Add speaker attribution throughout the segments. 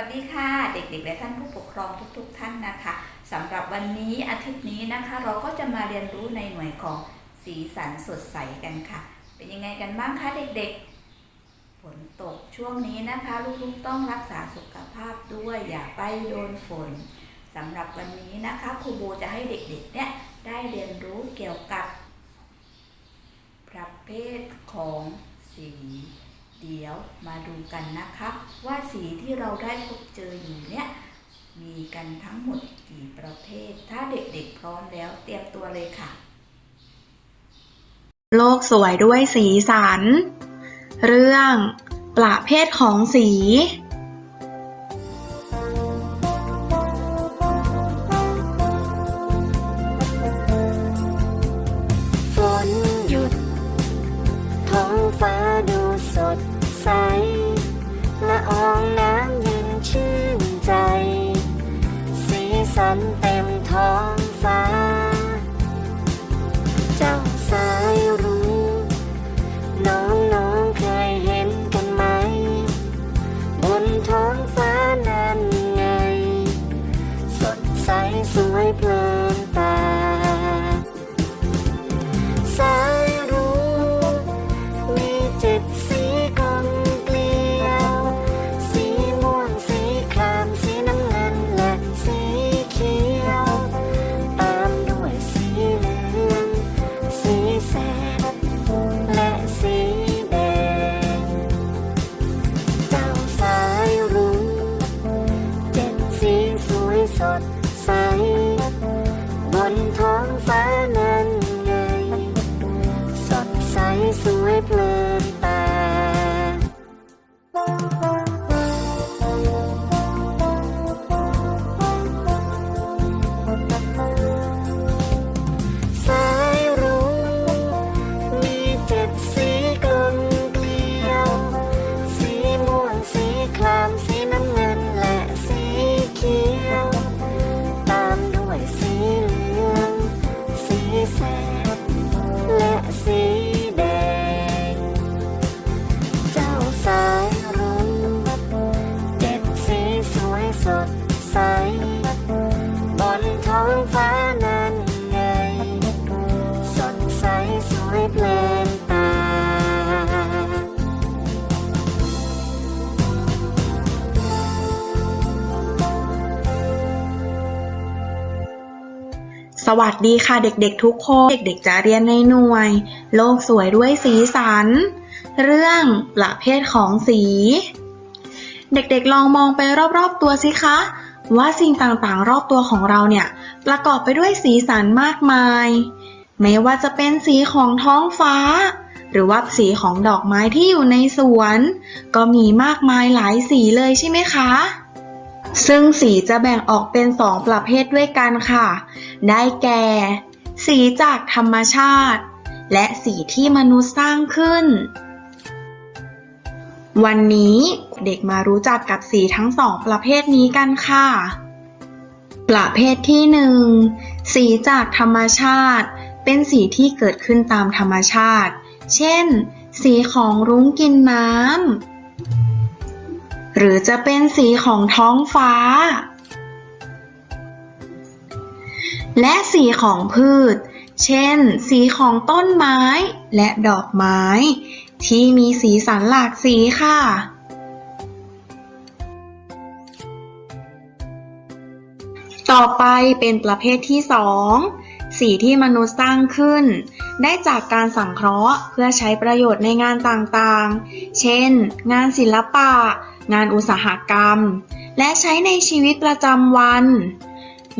Speaker 1: วัสดีค่ะ เด็กๆ และท่านผู้ปกครองทุก ๆ ท่านนะคะสำหรับวันนี้อาทิตย์นี้นะคะ เราก็จะมาเรียนรู้ในหน่วยของสีสันสดใสกันค่ะ เป็นยังไงกันบ้างคะเด็กๆ ฝนตกช่วงนี้นะคะลูกๆต้องรักษาสุขภาพด้วยอย่าไปโดนฝนสำหรับวันนี้นะคะครูโบจะให้เด็กๆเนี่ยได้เรียนรู้เกี่ยวกับประเภทของสี เดี๋ยวมาดูกันนะคะ ว่าสีที่เราได้พบเจออยู่เนี่ยมีกันทั้งหมดกี่ประเภท ถ้าเด็กๆพร้อมแล้วเตรียมตัวเลยค่ะ
Speaker 2: โลกสวยด้วยสีสัน เรื่อง ประเภทของสี
Speaker 3: ใสละอองน้ำเย็นชื่นใจ สีสันเต็มท้องฟ้า เจ้าสายรุ้งน้องน้องๆเคยเห็นกันไหม บนท้องฟ้านั้นไง สดใสสวยเพลิน สดใส สวัสดีค่ะเด็
Speaker 2: กๆทุกคน เด็กๆจะเรียนในหน่วย โลกสวยด้วยสีสัน เรื่องประเภทของสี เด็กๆลองมองไปรอบๆตัวสิคะ ว่าสิ่งต่างๆ รอบตัวของเราเนี่ย ประกอบไปด้วยสีสันมากมาย ไม่ว่าจะเป็นสีของท้องฟ้า หรือว่าสีของดอกไม้ที่อยู่ในสวน ก็มีมากมายหลายสีเลยใช่ไหมคะ ซึ่งสีจะแบ่งออกเป็นสองประเภทด้วยกันค่ะ ได้แก่ สีจากธรรมชาติ และสีที่มนุษย์สร้างขึ้น วันนี้เด็กมารู้จักกับสีทั้งสองประเภทนี้กันค่ะ ประเภทที่หนึ่งสีจากธรรมชาติ เป็นสีที่เกิดขึ้นตามธรรมชาติ เช่น สีของรุ้งกินน้ำ หรือจะเป็นสีของท้องฟ้า และสีของพืช เช่น สีของต้นไม้และดอกไม้ ที่มีสีสันหลากสีค่ะต่อไปเป็นประเภทที่สองสีที่มนุษย์สร้างขึ้น ได้จากการสังเคราะห์เพื่อใช้ประโยชน์ในงานต่างๆ เช่น งานศิลปะ งานอุตสาหกรรม และใช้ในชีวิตประจำวัน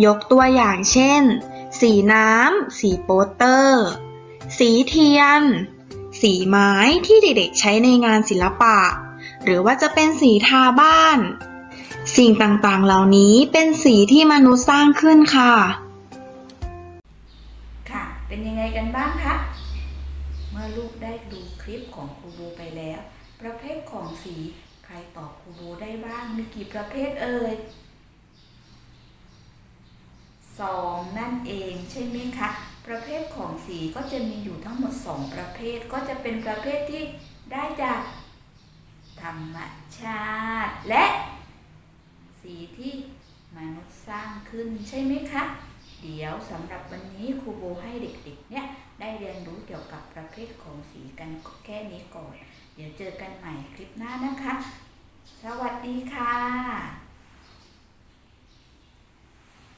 Speaker 2: ยกตัวอย่างเช่น สีน้ำ สีโปสเตอร์ สีเทียน สีไม้ที่เด็กๆใช้ในงานศิลปะ หรือว่าจะเป็นสีทาบ้าน สิ่งต่างๆเหล่านี้เป็นสีที่มนุษย์สร้างขึ้นค่ะ
Speaker 1: ค่ะ เป็นยังไงกันบ้างคะเมื่อลูกได้ดูคลิปของครูโบไปแล้ว ประเภทของสี ใครตอบครูโบได้บ้างมีกี่ประเภทเอ่ยสองนั่นเองใช่ไหมคะ ประเภทของสีก็จะมีอยู่ทั้งหมดสองประเภทก็จะเป็นประเภทที่ได้จากธรรมชาติ และสีที่มนุษย์สร้างขึ้นใช่ไหมคะ เดี๋ยวสำหรับวันนี้ครูโบให้เด็กๆเนี่ย ได้เรียนรู้เกี่ยวกับประเภทของสีกันแค่นี้ก่อน เดี๋ยวเจอกันใหม่คลิปหน้านะคะ สวัสดีค่ะ